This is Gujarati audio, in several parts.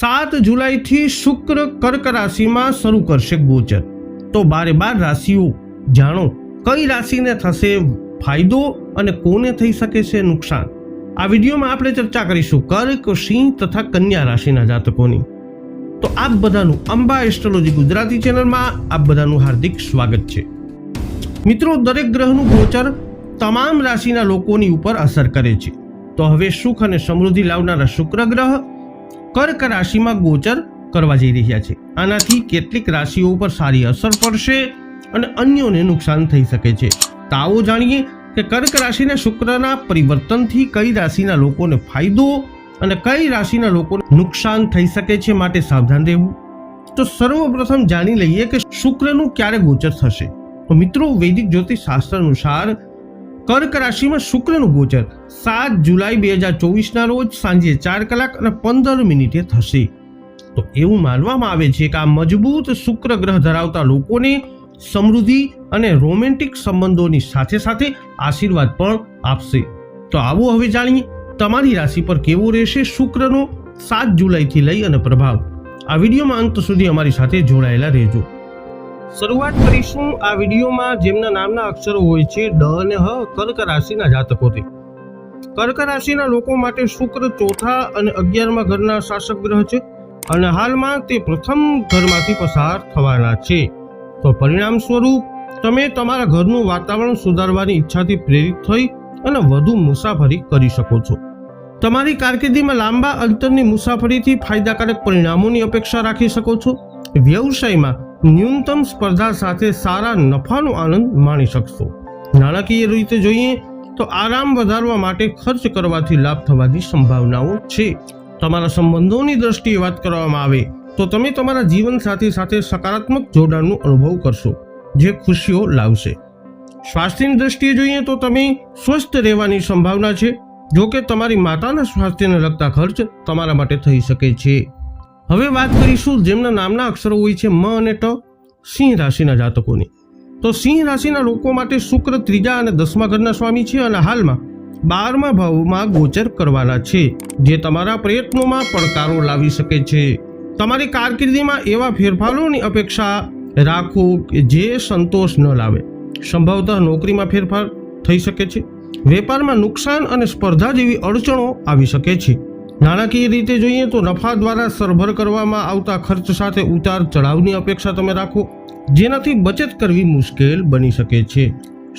સાત જુલાઈથી શુક્ર કર્ક રાશિમાં શરૂ કરશે ગોચર. તો બારે બાર રાશિઓ, જાણો કઈ રાશિને થશે ફાયદો અને કોને થઈ શકે છે નુકસાન? આ વિડીયોમાં આપણે ચર્ચા કરીશું કર્ક, સિંહ તથા કન્યા રાશિના જાતકોની. તો આપ બધાનું અંબા એસ્ટ્રોલોજી ગુજરાતી ચેનલમાં આપ બધાનું હાર્દિક સ્વાગત છે. મિત્રો, દરેક ગ્રહનું ગોચર તમામ રાશિના લોકોની ઉપર અસર કરે છે. તો હવે સુખ અને સમૃદ્ધિ લાવનારા શુક્ર ગ્રહ કર્ક રાશિમાં ગોચર કરવા જઈ રહ્યા છે. આનાથી કેટલીક રાશિઓ ઉપર સારી અસર પડશે અને અન્યોને નુકસાન થઈ શકે છે. તો આવો જાણીએ કે કર્ક રાશિના શુક્રના પરિવર્તનથી કઈ રાશિના લોકોને ફાયદો અને કઈ રાશિના લોકોને નુકસાન થઈ શકે છે માટે સાવધાન રહેવું. તો સર્વપ્રથમ જાણી લઈએ કે શુક્રનું ક્યારે ગોચર થશે. તો મિત્રો, વૈદિક જ્યોતિષ શાસ્ત્ર અનુસાર કર્ક રાશિમાં શુક્રનું ગોચર. સાત જુલાઈ બે હજાર ચોવીસના રોજ સાંજે ચાર કલાક અને પંદર મિનિટે થશે. તો એવું માનવામાં આવે છે કે આ મજબૂત શુક્ર ગ્રહ ધરાવતા લોકોને સમૃદ્ધિ અને રોમેન્ટિક સંબંધોની સાથે સાથે આશીર્વાદ પણ આપશે. તો આવો હવે જાણીએ તમારી રાશિ પર કેવો રહેશે શુક્રનો સાત જુલાઈથી લઈ અને પ્રભાવ. આ વિડીયોમાં અંત સુધી અમારી સાથે જોડાયેલા રહેજો. શરૂઆત કરીશું આ વિડીયોમાં જેમના નામના અક્ષરો હોય છે, ડ અને હ, કર્ક રાશિના જાતકોથી. કર્ક રાશિના લોકો માટે શુક્ર ચોથા અને અગિયારમા ઘરના શાસક ગ્રહ છે અને હાલમાં તે પ્રથમ ઘરમાંથી પસાર થવાના છે. તો પરિણામ સ્વરૂપ, તમે તમારા ઘરનું વાતાવરણ સુધારવાની ઈચ્છાથી પ્રેરિત થઈ અને વધુ મુસાફરી કરી શકો છો. તમારી કારકિર્દીમાં લાંબા અંતરની મુસાફરીથી ફાયદાકારક પરિણામોની અપેક્ષા રાખી શકો છો. વ્યવસાયમાં ન્યૂનતમ સ્પર્ધા સાથે સારા નફાનો આનંદ માણી શકશો. નાણાકીય રીતે જોઈએ તો આરામ વધારવા માટે ખર્ચ કરવાથી લાભ થવાની સંભાવનાઓ છે. તમારા સંબંધોની દ્રષ્ટિએ વાત કરવામાં આવે તો તમે તમારા જીવન સાથી સાથે સકારાત્મક જોડાણનો અનુભવ કરશો, જે ખુશીઓ લાવશે. સ્વાસ્થ્યની દ્રષ્ટિએ જોઈએ તો તમે સ્વસ્થ રહેવાની સંભાવના છે જો કે તમારી માતાના સ્વાસ્થ્યને લગતા ખર્ચ તમારા માટે થઈ શકે છે. હવે વાત કરીશું જેમના નામના અક્ષરો હોય છે મ અને ટ, સિંહ રાશિના જાતકોની. તો સિંહ રાશિના લોકો માટે શુક્ર ત્રીજા અને દસમા ઘરના સ્વામી છે અને હાલમાં બારમા ભાવમાં ગોચર કરવાના છે, જે તમારા પ્રયત્નોમાં પડકારો લાવી શકે છે. તમારી કારકિર્દીમાં એવા ફેરફારોની અપેક્ષા રાખો કે જે સંતોષ ન લાવે. સંભવતઃ નોકરીમાં ફેરફાર થઈ શકે છે. વેપારમાં નુકસાન અને સ્પર્ધા જેવી અડચણો આવી શકે છે. નાણાકીય રીતે જોઈએ તો નફા દ્વારા સરભર કરવામાં આવતા ખર્ચ સાથે ઉતાર ચઢાવની અપેક્ષા તમે રાખો, જેનાથી બચત કરવી મુશ્કેલ બની શકે છે.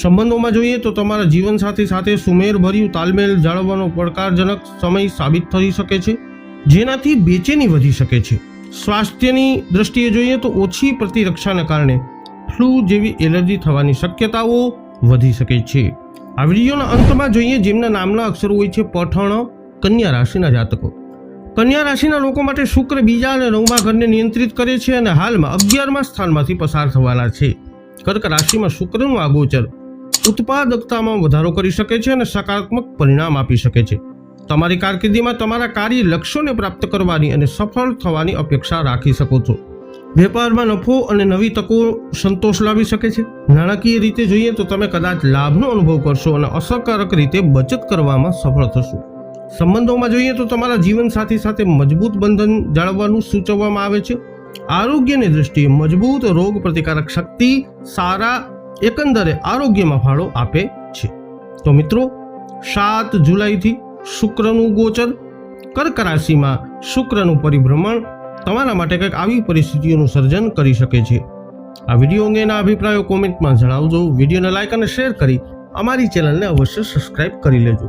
સંબંધોમાં જોઈએ તો તમારા જીવનસાથી સાથે સુમેરભર્યું તાલમેલ જાળવવાનો પડકારજનક સમય સાબિત થઈ શકે છે, જેનાથી બેચેની વધી શકે છે. સ્વાસ્થ્યની દ્રષ્ટિએ જોઈએ તો ઓછી પ્રતિરક્ષાને કારણે ફ્લૂ જેવી એલર્જી થવાની શક્યતાઓ વધી શકે છે. આ વિડીયોના અંતમાં જોઈએ જેમના નામના અક્ષરો હોય છે, પઠણ કન્યા રાશિના જાતકો. કન્યા રાશિના લોકો માટે શુક્ર બીજા અને નવમા ઘરને નિયંત્રિત કરે છે અને હાલમાં અગિયારમા સ્થાનમાંથી પસાર થવાના છે. કર્ક રાશિમાં શુક્રનું આગોચર ઉત્પાદકતામાં વધારો કરી શકે છે અને સકારાત્મક પરિણામ આપી શકે છે. તમારી કારકિર્દીમાં તમારા કાર્ય લક્ષ્યોને પ્રાપ્ત કરવાની અને સફળ થવાની અપેક્ષા રાખી શકો છો. વેપારમાં નફો અને નવી તકો સંતોષ લાવી શકે છે. નાણાકીય રીતે જોઈએ તો તમે કદાચ લાભનો અનુભવ કરશો અને અસરકારક રીતે બચત કરવામાં સફળ થશો. સંબંધોમાં જોઈએ તો તમારા જીવનસાથી સાથે મજબૂત બંધન જાળવવાનું સૂચવવામાં આવે છે. આરોગ્યની દ્રષ્ટિએ મજબૂત રોગ પ્રતિકારક શક્તિ સારા એકંદરે આરોગ્યમાં ફાળો આપે છે. તો મિત્રો, સાત જુલાઈથી શુક્રનું ગોચર, કર્ક રાશિમાં શુક્રનું પરિભ્રમણ તમારા માટે કંઈક આવી પરિસ્થિતિઓનું સર્જન કરી શકે છે. આ વીડિયો અંગેના અભિપ્રાયો કોમેન્ટમાં જણાવજો, વિડીયોને લાઇક અને શેર કરી અમારી ચેનલને અવશ્ય સબસ્ક્રાઇબ કરી લેજો.